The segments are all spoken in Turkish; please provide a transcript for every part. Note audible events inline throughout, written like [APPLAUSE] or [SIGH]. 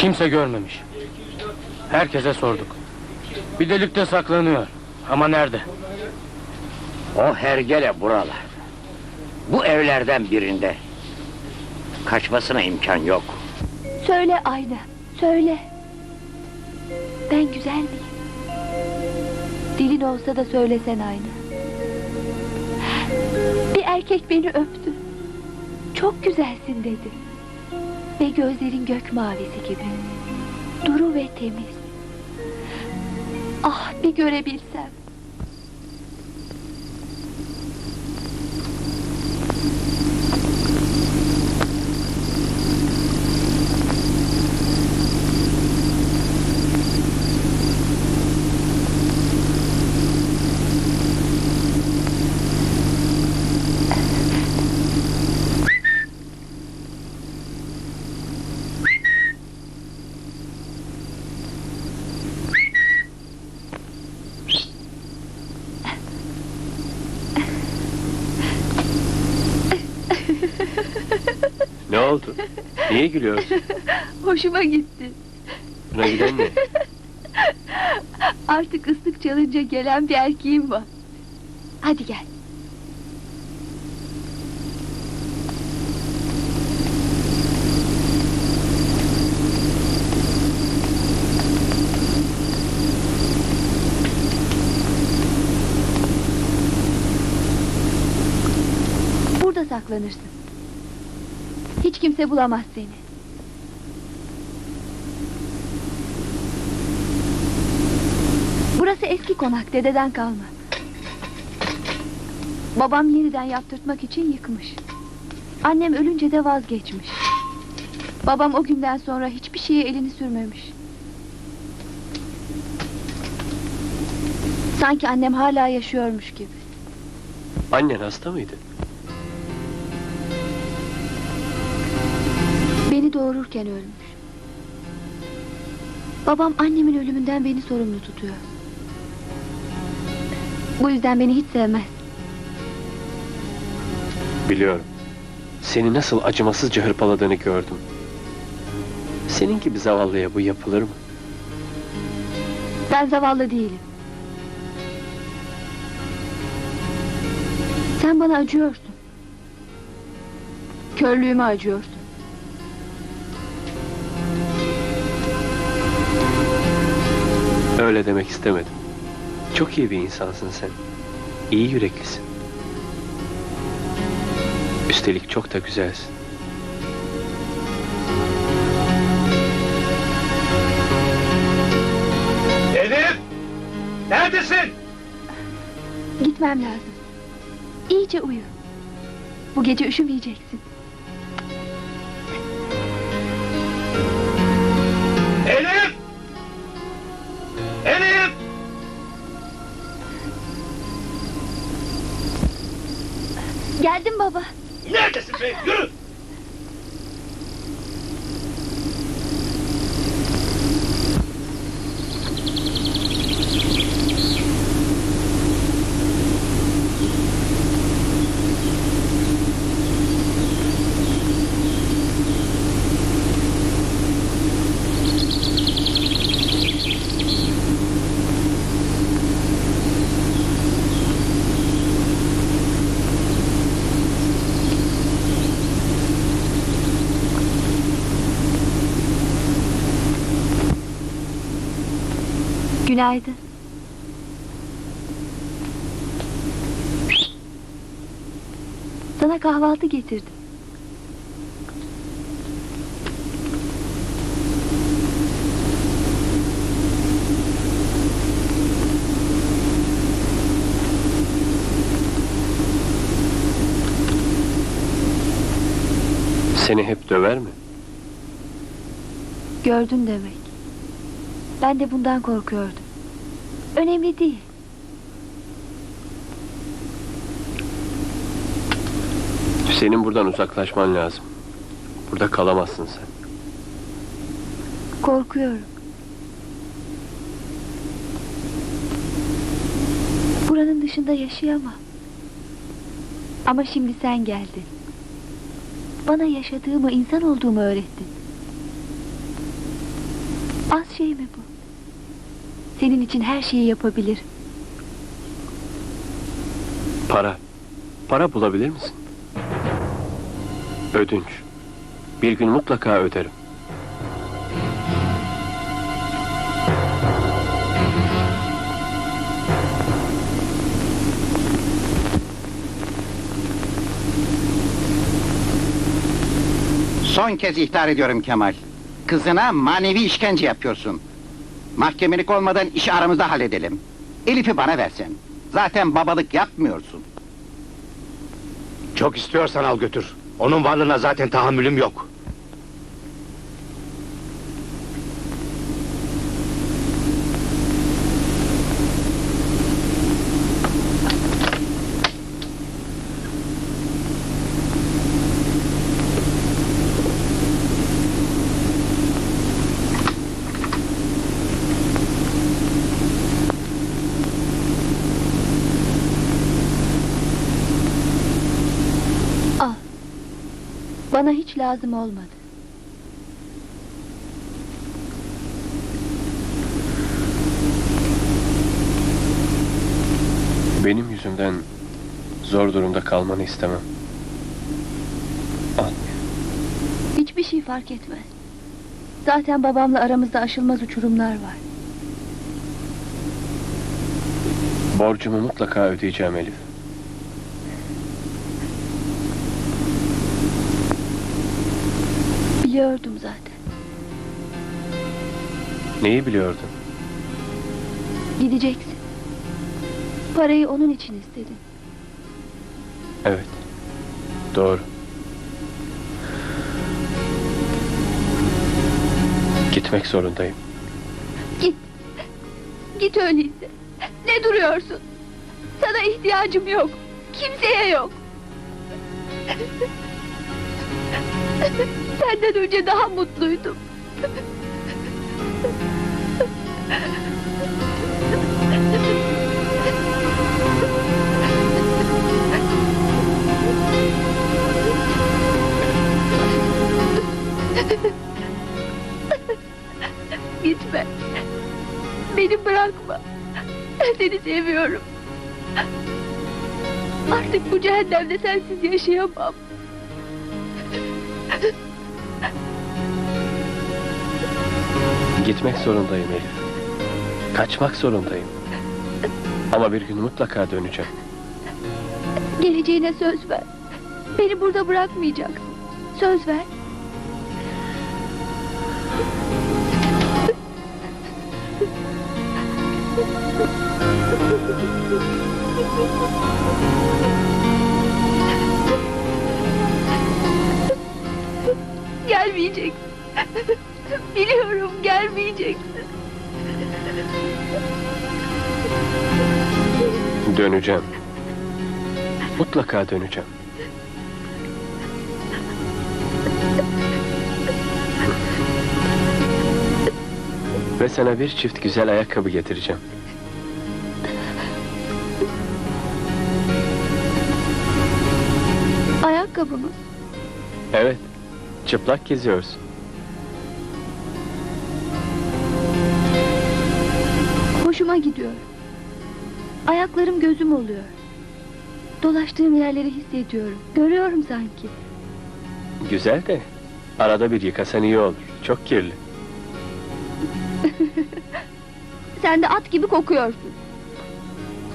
Kimse görmemiş. Herkese sorduk. Bir delikte saklanıyor. Ama nerede? O hergele buralarda. Bu evlerden birinde. Kaçmasına imkan yok. Söyle Ayna, söyle. Ben güzel miyim? Dilin olsa da söylesen Ayna. Bir erkek beni öptü. Çok güzelsin dedi. Ve gözlerin gök mavisi gibi. Duru ve temiz. Ah bir görebilsem. Oldu? Niye gülüyorsun? [LAUGHS] Hoşuma gitti. Buna giden ne? [LAUGHS] Artık ıslık çalınca gelen bir erkeğim var. Hadi gel. Burada saklanırsın. Hiç kimse bulamaz seni. Burası eski konak, dededen kalma. Babam yeniden yaptırtmak için yıkmış. Annem ölünce de vazgeçmiş. Babam o günden sonra hiçbir şeye elini sürmemiş. Sanki annem hala yaşıyormuş gibi. Annen hasta mıydı? Doğururken ölmüş. Babam annemin ölümünden beni sorumlu tutuyor. Bu yüzden beni hiç sevmez. Biliyorum. Seni nasıl acımasızca hırpaladığını gördüm. Senin gibi zavallıya bu yapılır mı? Ben zavallı değilim. Sen bana acıyorsun. Körlüğüme acıyorsun. Öyle demek istemedim. Çok iyi bir insansın sen. İyi yüreklisin. Üstelik çok da güzelsin. Elif! Neredesin? Gitmem lazım. İyice uyu. Bu gece üşümeyeceksin. Baba. Neredesin be? Yürü! Günaydın. Sana kahvaltı getirdim. Seni hep döver mi? Gördün demek. Ben de bundan korkuyordum. Önemli değil. Senin buradan uzaklaşman lazım. Burada kalamazsın sen. Korkuyorum. Buranın dışında yaşayamam. Ama şimdi sen geldin. Bana yaşadığımı, insan olduğumu öğrettin. Az şey mi bu? Senin için her şeyi yapabilirim. Para. Para bulabilir misin? Ödünç. Bir gün mutlaka öderim. Son kez ihtar ediyorum Kemal. Kızına manevi işkence yapıyorsun. Mahkemelik olmadan işi aramızda halledelim. Elif'i bana versen. Zaten babalık yapmıyorsun. Çok istiyorsan al götür. Onun varlığına zaten tahammülüm yok. Bana hiç lazım olmadı. Benim yüzümden zor durumda kalmanı istemem. Al. Hiçbir şey fark etmez. Zaten babamla aramızda aşılmaz uçurumlar var. Borcumu mutlaka ödeyeceğim Elif. Biliyordum zaten. Neyi biliyordun? Gideceksin. Parayı onun için istedin. Evet. Doğru. Gitmek zorundayım. Git. Git öyleyse. Ne duruyorsun? Sana ihtiyacım yok. Kimseye yok. Senden önce daha mutluydum. Gitme. Beni bırakma. Ben seni seviyorum. Artık bu cehennemde sensiz yaşayamam. Gitmek zorundayım Elif. Kaçmak zorundayım. Ama bir gün mutlaka döneceğim. Geleceğine söz ver. Beni burada bırakmayacaksın. Söz ver. Gelmeyeceksin. Biliyorum gelmeyeceksin. Döneceğim. Mutlaka döneceğim. Ve sana bir çift güzel ayakkabı getireceğim. Ayakkabı mı? Evet. Çıplak geziyorsun. Hoşuma gidiyor. Ayaklarım gözüm oluyor. Dolaştığım yerleri hissediyorum. Görüyorum sanki. Güzel de arada bir yıkasan iyi olur. Çok kirli. [LAUGHS] Sen de at gibi kokuyorsun.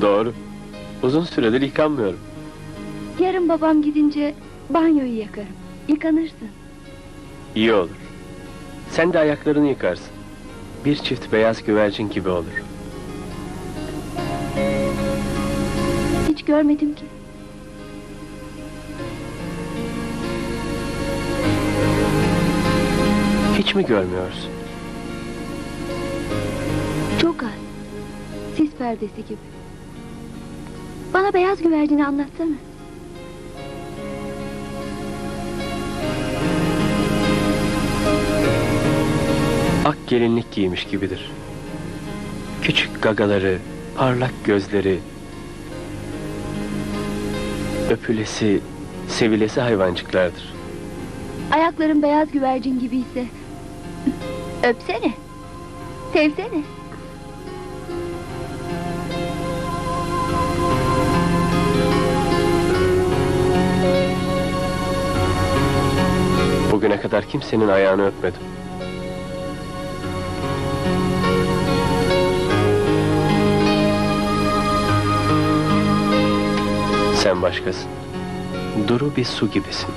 Doğru. Uzun süredir yıkanmıyorum. Yarın babam gidince banyoyu yakarım. Yıkanırsın. İyi olur. Sen de ayaklarını yıkarsın. Bir çift beyaz güvercin gibi olur. Hiç görmedim ki. Hiç mi görmüyorsun? Çok az. Sis perdesi gibi. Bana beyaz güvercini anlatsana. Gelinlik giymiş gibidir. Küçük gagaları, parlak gözleri, öpülesi, sevilesi hayvancıklardır. Ayakların beyaz güvercin gibiyse... Öpsene. Sevsene. Bugüne kadar kimsenin ayağını öpmedim. Başkasın. Duru bir su gibisin.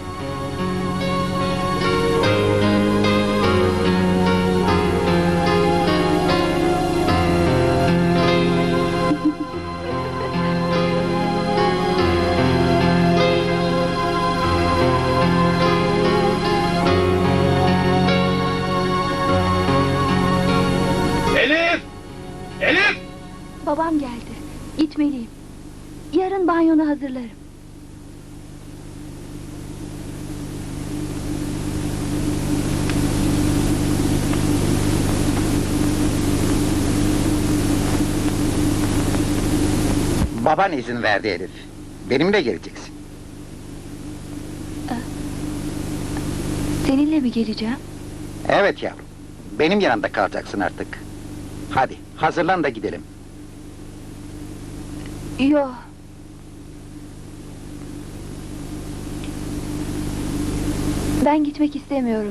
Elif! Elif! Babam geldi. Gitmeliyim. Yarın banyonu hazırlarım. Baban izin verdi Elif. Benimle geleceksin. Seninle mi geleceğim? Evet yavrum. Benim yanımda kalacaksın artık. Hadi hazırlan da gidelim. Yo. Ben gitmek istemiyorum.